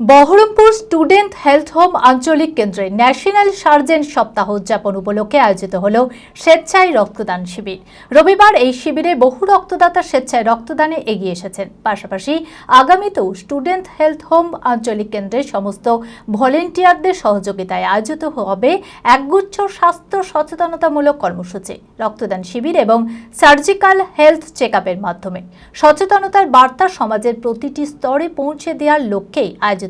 Baharampur student health home আঞ্চলিক কেন্দ্রে national sergeant সপ্তাহ উদযাপন উপলক্ষে আয়োজিত হল স্বেচ্ছায় রক্তদান শিবির। রবিবার এই শিবিরে বহু রক্তদাতা স্বেচ্ছায় রক্তদানে এগিয়ে এসেছেন। পাশাপাশি আগামীতেও স্টুডেন্ট হেলথ হোম আঞ্চলিক কেন্দ্রের সমস্ত ভলেন্টিয়ারদের সহযোগিতায় আয়োজিত হবে একগুচ্ছ স্বাস্থ্য সচেতনতামূলক কর্মসূচি, রক্তদান শিবির এবং সার্জিক্যাল হেলথ চেক মাধ্যমে। সচেতনতার বার্তা সমাজের প্রতিটি স্তরে পৌঁছে দেওয়ার লক্ষ্যেই আয়োজিত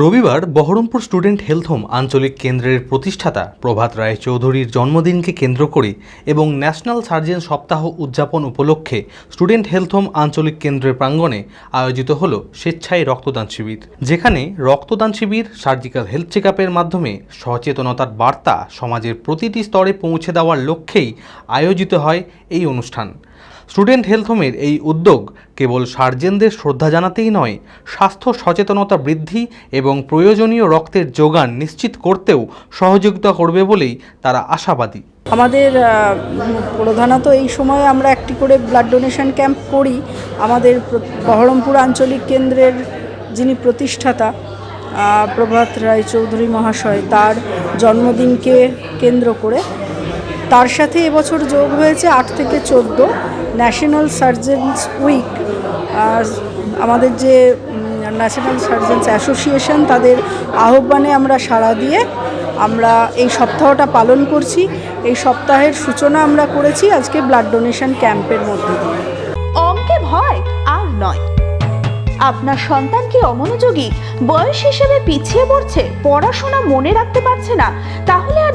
রবিবার বহরমপুর স্টুডেন্ট হেলথ হোম আঞ্চলিক কেন্দ্রের প্রতিষ্ঠাতা প্রভাত রায় চৌধুরীর জন্মদিনকে কেন্দ্র করে এবং ন্যাশনাল সার্জেন সপ্তাহ উদযাপন উপলক্ষে স্টুডেন্ট হেলথ হোম আঞ্চলিক কেন্দ্রের প্রাঙ্গণে আয়োজিত হল স্বেচ্ছায় রক্তদান শিবির, যেখানে রক্তদান শিবির, সার্জিক্যাল হেলথ চেক মাধ্যমে সচেতনতার বার্তা সমাজের প্রতিটি স্তরে পৌঁছে দেওয়ার লক্ষ্যেই আয়োজিত হয় এই অনুষ্ঠান। স্টুডেন্ট হেলথ হোমের এই উদ্যোগ কেবল সার্জেনদের শ্রদ্ধা জানাতেই নয়, স্বাস্থ্য সচেতনতা বৃদ্ধি এবং প্রয়োজনীয় রক্তের যোগান নিশ্চিত করতেও সহযোগিতা করবে বলেই তারা আশাবাদী। আমাদের প্রধানত এই সময়ে আমরা একটি করে ব্লাড ডোনেশন ক্যাম্প করি। আমাদের বহরমপুর আঞ্চলিক কেন্দ্রের যিনি প্রতিষ্ঠাতা প্রভাত রায় চৌধুরী মহাশয়, তার জন্মদিনকে কেন্দ্র করে। তার সাথে এবছর যোগ হয়েছে আট থেকে চোদ্দ। ন্যাশনাল সার্জেন্স উইক আমাদের যে ন্যাশনাল সার্জেন্স অ্যাসোসিয়েশন তাদের আহ্বানে আমরা সাড়া দিয়ে আমরা এই সপ্তাহটা পালন করছি। এই সপ্তাহের সূচনা আমরা করেছি আজকে ব্লাড ডোনেশন ক্যাম্পের মধ্যে। অঙ্কে ভয় আর নয়। আপনার সন্তান কি অমনোযোগী? বয়স হিসেবে পিছিয়ে পড়ছে, পড়াশোনা মনে রাখতে পারছে না, তাহলে আর